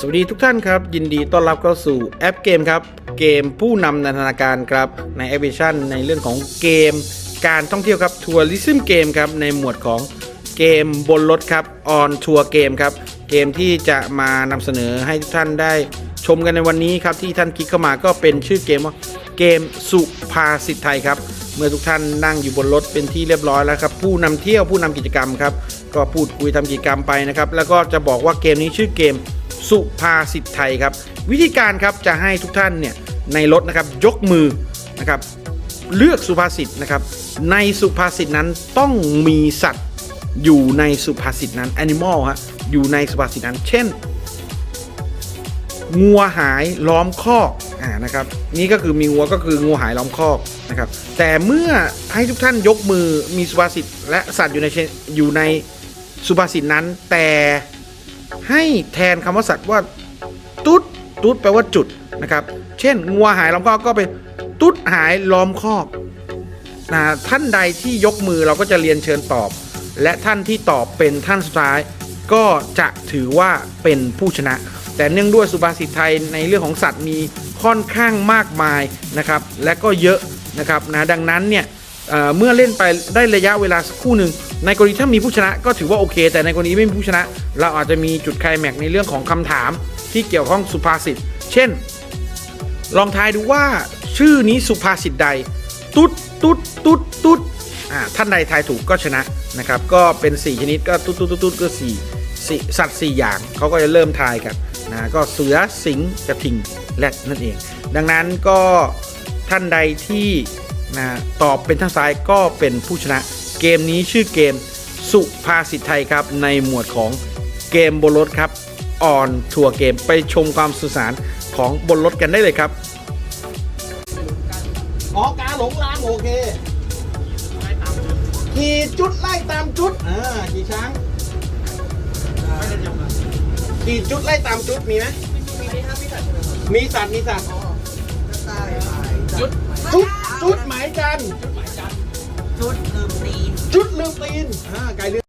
สวัสดีทุกท่านครับ ยินดีต้อนรับเข้าสู่แอปเกมครับ เกมผู้นำนันทนาการครับ ในแอปพลิเคชันในเรื่องของเกม การท่องเที่ยวครับทัวริซึมเกมครับในหมวดของเกมบนรถครับออนทัวร์เกมครับ เกมที่จะมานำเสนอให้ทุกท่านได้ชมกันในวันนี้ครับ ที่ท่านคลิกเข้ามาก็เป็นชื่อเกมว่าเกมสุภาษิตไทยครับเมื่อทุกท่านนั่งอยู่บนรถเป็นที่เรียบร้อยแล้วครับ ผู้นำเที่ยวผู้นำกิจกรรมครับ ก็พูดคุยทำกิจกรรมไปนะครับ แล้วก็จะบอกว่าเกมนี้ชื่อเกม สุภาษิตไทยครับ วิธีการครับจะให้ทุกท่านเนี่ยในรถนะครับยกมือนะครับเลือกสุภาษิตนะครับ ในสุภาษิตนั้นต้องมีสัตว์อยู่ในสุภาษิตนั้น animal ฮะอยู่ในสุภาษิตนั้น เช่นงัวหายล้อมคอกอ่านะครับนี่ก็คือมีงัวก็คืองูหายล้อมคอกนะครับแต่เมื่อให้ทุกท่านยกมือมีสุภาษิตและสัตว์อยู่ในอยู่ในสุภาษิตนั้น แต่ ให้แทนคำว่าสัตว์ว่า ตุ๊ดตุ๊ดแปลว่าจุดนะครับ เช่นงัวหายล้อมคอกก็เป็นตุ๊ดหายล้อมคอกนะท่านใดที่ยกมือเราก็จะเรียนเชิญตอบ และท่านที่ตอบเป็นท่านสุดท้าย ก็จะถือว่าเป็นผู้ชนะ แต่เนื่องด้วยสุภาษิตไทยในเรื่องของสัตว์มีค่อนข้างมากมายนะครับ และก็เยอะนะครับนะดังนั้นเนี่ย เมื่อเล่นไปได้ระยะเวลาสักคู่หนึ่งในกรณีถ้ามีผู้ชนะก็ถือว่าโอเค แต่ในกรณีไม่มีผู้ชนะ เราอาจจะมีจุดไคลแม็กในเรื่องของคำถามที่เกี่ยวข้องสุภาษิต เช่น ลองทายดูว่าชื่อนี้สุภาษิตใด ตุ๊ดตุ๊ดตุ๊ดตุ๊ดท่านใดทายถูกก็ชนะนะครับ ก็เป็น 4 ชนิดก็ตุ๊ดตุ๊ดตุ๊ดตุ๊ดก็สี่สัตว์ 4 อย่างเขาก็จะเริ่มทายกันนะก็เสือสิงกระทิงและนั่นเอง ดังนั้นก็ท่านใดที่ นะตอบเป็นทางซ้ายก็เป็นผู้ชนะ เกมนี้ชื่อเกมสุภาษิตไทยครับ ในหมวดของเกมบนรถครับออนทัวร์เกมไปชมความสุขสานของบนรถกันได้เลยครับอ๋อกาหลงรางโอเคขี่จุดไล่ตามจุดอ่าขี่ช้างขี่จุดไล่ตามจุดมีไหมมีสัตว์มีสัตว์ จุดหมายจันทร์ชุดลืมตีนจุดลืมตีนอ่าไก่ลืม